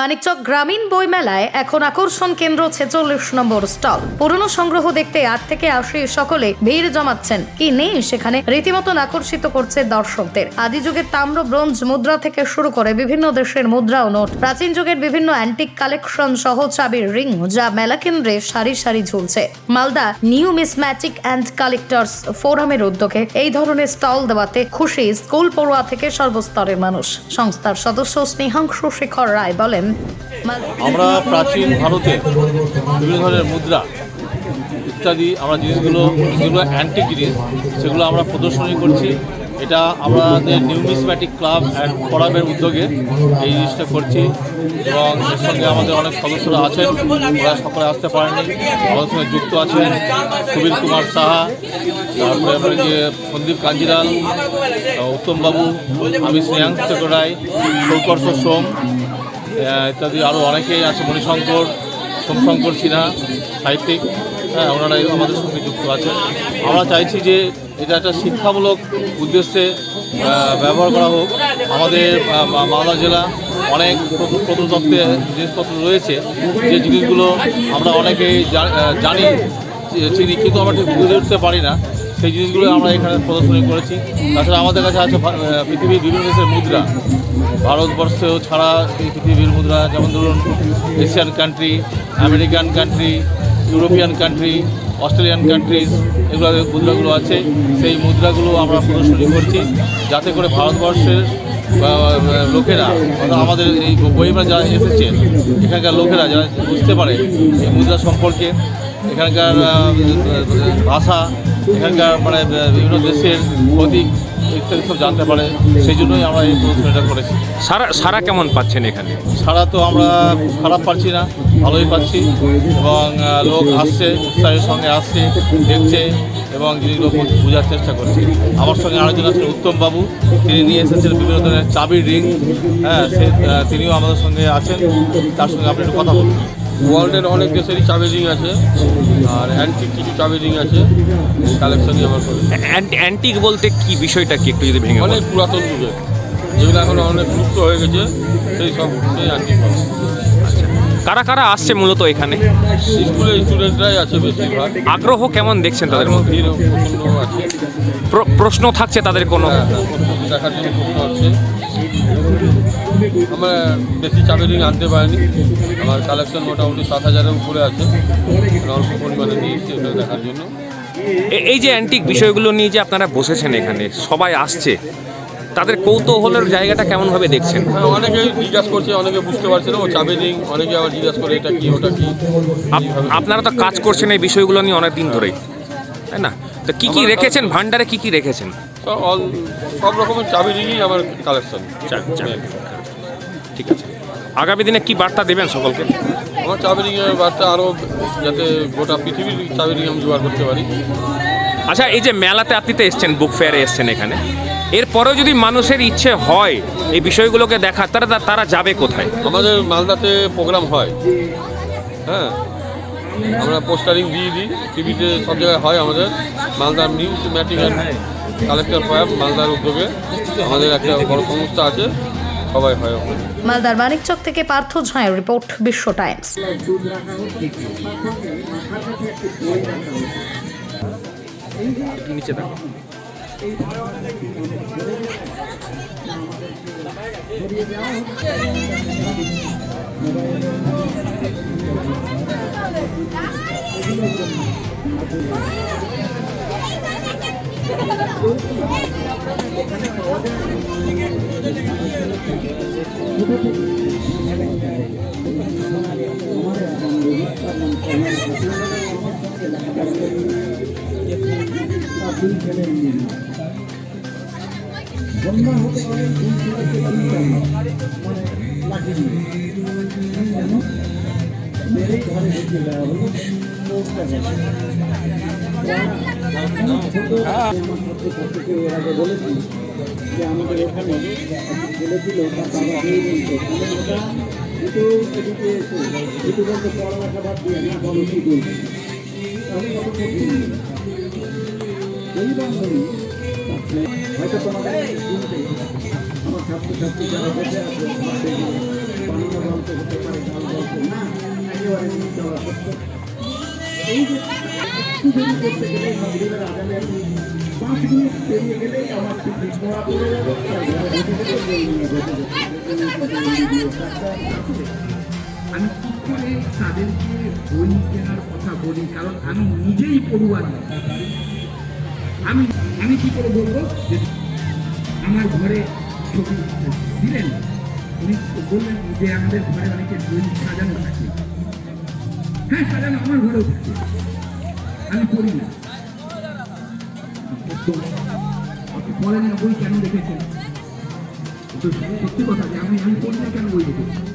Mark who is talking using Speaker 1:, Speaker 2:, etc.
Speaker 1: মানিকচক গ্রামীণ বইমেলায় এখন আকর্ষণ কেন্দ্র ছেচল্লিশ নম্বর স্টল। পুরনো সংগ্রহ দেখতে আট থেকে আশি সকলে ভিড় জমাচ্ছেন। কি নেই সেখানে? রীতিমতন আকর্ষিত করছে দর্শকদের। আদি যুগের তাম্র ব্রোঞ্জ মুদ্রা থেকে শুরু করে বিভিন্ন দেশের মুদ্রা ও নোট। প্রাচীন যুগের বিভিন্ন অ্যান্টিক কালেকশন সহ চাবির রিং, যা মেলা কেন্দ্রে সারি সারি ঝুলছে। Malda new numismatic and collectors ফোরামের উদ্যোগে এই ধরনের স্টল দেওয়াতে খুশি স্কুল পড়ুয়া থেকে সর্বস্তরের মানুষ। সংস্থার সদস্য স্নেহাংশু শেখর রায় বলেন মাল-
Speaker 2: আমরা প্রাচীন ভারতে বিভিন্ন ধরনের মুদ্রা ইত্যাদি, আমরা জিনিসগুলো, যেগুলো অ্যান্টিক জিনিস, সেগুলো আমরা প্রদর্শনী করছি। এটা আমাদের নিউমিসম্যাটিক ক্লাব অ্যান্ড ফোরামের উদ্যোগে এই জিনিসটা করছি এবং এর সঙ্গে আমাদের অনেক সদস্যরা আছেন। ওরা সকলে আসতে পারেননি আমাদের সঙ্গে যুক্ত আছেন সুবীর কুমার সাহা, তারপরে যে সন্দীপ কাঞ্জিলাল, উত্তমবাবু, আমি শ্রেয়াংশ রায় সৌকর্ষ সোম ইত্যাদি আরও অনেকেই আছে, মণিশঙ্কর, সোমশঙ্কর সিনহা, সাহিত্যিক। হ্যাঁ ওনারা আমাদের সঙ্গে যুক্ত আছেন আমরা চাইছি যে এটা একটা শিক্ষামূলক উদ্দেশ্যে ব্যবহার করা হোক। আমাদের মালদা জেলা অনেক প্রত্ন- প্রত্নতত্ত্বে জিনিসপত্র রয়েছে, যে জিনিসগুলো আমরা অনেকেই জানি চিনি, কিন্তু আমরা ঠিক বুঝে উঠতে পারি না। সেই জিনিসগুলো আমরা এখানে প্রদর্শনী করেছি। তাছাড়া আমাদের কাছে আছে পৃথিবীর বিভিন্ন দেশের মুদ্রা। ভারতবর্ষেও ছাড়া এই পৃথিবীর মুদ্রা, যেমন ধরুন Asian country American country European country Australian countries এগুলো মুদ্রাগুলো আছে। সেই মুদ্রাগুলো আমরা প্রদর্শনী করছি। যাতে করে ভারতবর্ষের লোকেরা আমাদের এই বইরা যারা এসেছে এখানকার লোকেরা যারা বুঝতে পারে এই মুদ্রা সম্পর্কে এখানকার ভাষা এখানকার মানে বিভিন্ন দেশের প্রতীক ইত্যাদি সব জানতে পারে সেই জন্যই আমরা এই প্রদর্শনীটা করেছি।
Speaker 3: সারা সারা কেমন পাচ্ছেন এখানে?
Speaker 2: সারা তো আমরা খুব খারাপ পাচ্ছি না ভালোই পাচ্ছি এবং লোক আসছে উৎসাহের সঙ্গে আসছে দেখছে এবং জিনিসগুলো বোঝার চেষ্টা করছে। আমার সঙ্গে আরেকজন আছেন উত্তম বাবু তিনি নিয়ে এসেছেন বিভিন্ন ধরনের চাবির রিং হ্যাঁ সে তিনিও আমাদের সঙ্গে আছেন তার সঙ্গে আপনি একটু কথা বলুন।
Speaker 4: ওয়ার্ল্ডের অনেক দেশেরই চাবি রিং আছে আর অ্যান্টিক কিছু চাবি রিং আছে কালেকশনই আমার করি
Speaker 3: অ্যান্টি- অ্যান্টিক বলতে কি বিষয়টা কি একটু যদি ভেঙে
Speaker 4: অনেক পুরাতন যুগের যেগুলো এখন অনেক লুপ্ত হয়ে গেছে সেই সব সেই অ্যান্টিক
Speaker 3: কারা কারা আসছে মূলত এখানে?
Speaker 4: স্কুলের স্টুডেন্টরাই আছে বেশিরভাগ।
Speaker 3: আগ্রহ কেমন দেখছেন তাদের মধ্যে?
Speaker 4: আছে।
Speaker 3: প্রশ্ন থাকছে তাদের কোনো?
Speaker 4: হ্যাঁ হ্যাঁ দেখার জন্য প্রশ্ন হচ্ছে আমরা বেশি চাবি রিং আনতে পারিনি। আমার কালেকশন মোটামুটি সাত হাজারের উপরে আছে। অল্প পরিমাণে নিয়েছি ওটা দেখার জন্য।
Speaker 3: এই যে অ্যান্টিক বিষয়গুলো নিয়ে যে আপনারা বসেছেন এখানে সবাই আসছে তাদের কৌতূহলের জায়গাটা কেমনভাবে দেখছেন?
Speaker 4: হ্যাঁ অনেকেই জিজ্ঞাসা করছে অনেকে বুঝতে পারছে না ও চাবি রিং অনেকে আবার জিজ্ঞাসা করে এটা কি ওটা কি?
Speaker 3: আপনারা তো কাজ করছেন এই বিষয়গুলো নিয়ে অনেক দিন ধরেই তাই না? তো কি কি রেখেছেন? ভান্ডারে কি কি রেখেছেন?
Speaker 4: সব রকমের চাবি রিংই আমার কালেকশন
Speaker 3: ঠিক আছে। আগামী দিনে কি বার্তা দেবেন সকলকে?
Speaker 4: আমার চাবি রিংয়ের বার্তা আরও যাতে গোটা পৃথিবীর চাবি রিং আমি জোগাড় করতে পারি।
Speaker 3: আচ্ছা এই যে মেলাতে আপনি তো এসছেন বুক ফেয়ারে এসছেন এখানে। এরপরেও যদি মানুষের ইচ্ছে হয় এই বিষয়গুলোকে দেখা তারা তারা যাবে কোথায়?
Speaker 4: আমাদের মালদাতে প্রোগ্রাম হয়। হ্যাঁ আমরা পোস্টারিং দিয়ে দিই। টিভিতে সব জায়গায় হয় আমাদের। মালদার নিউজ ম্যাটিং কালেক্টর ফায়ার মালদার উদ্যোগে। আমাদের একটা বড় সংস্থা আছে। সবাই হয়
Speaker 1: মালদার মানিকচক থেকে পার্থ ঝায়ের রিপোর্ট বিশ্ব টাইমস।
Speaker 3: নিচে দেখো
Speaker 5: যে আমাদের এখানে বলেছিল তার বাবা দিয়ে বলতো তাহলে ওটা দুটো এদিকে এসে দুটো বলতে না ছাত্রছাত্রী যারা বসে আছে সত্য এই যে যাবে
Speaker 6: আমি কি করে তাদেরকে বই কেনার কথা বলি, কারণ আমি নিজেই পড়ুয়া আমি আমি কি করে বলব? যে আমার ঘরে ছবি দিলেন, উনি বললেন যে আমাদের ঘরে অনেকে বই সাজানো থাকে। হ্যাঁ সাজানো আমার ঘরেও থাকে আমি করি না। আপনি পড়েন না বই কেন দেখেছেন? তো সত্যি কথা যে আমি আমি পড়ি না কেন বই দেখেছি?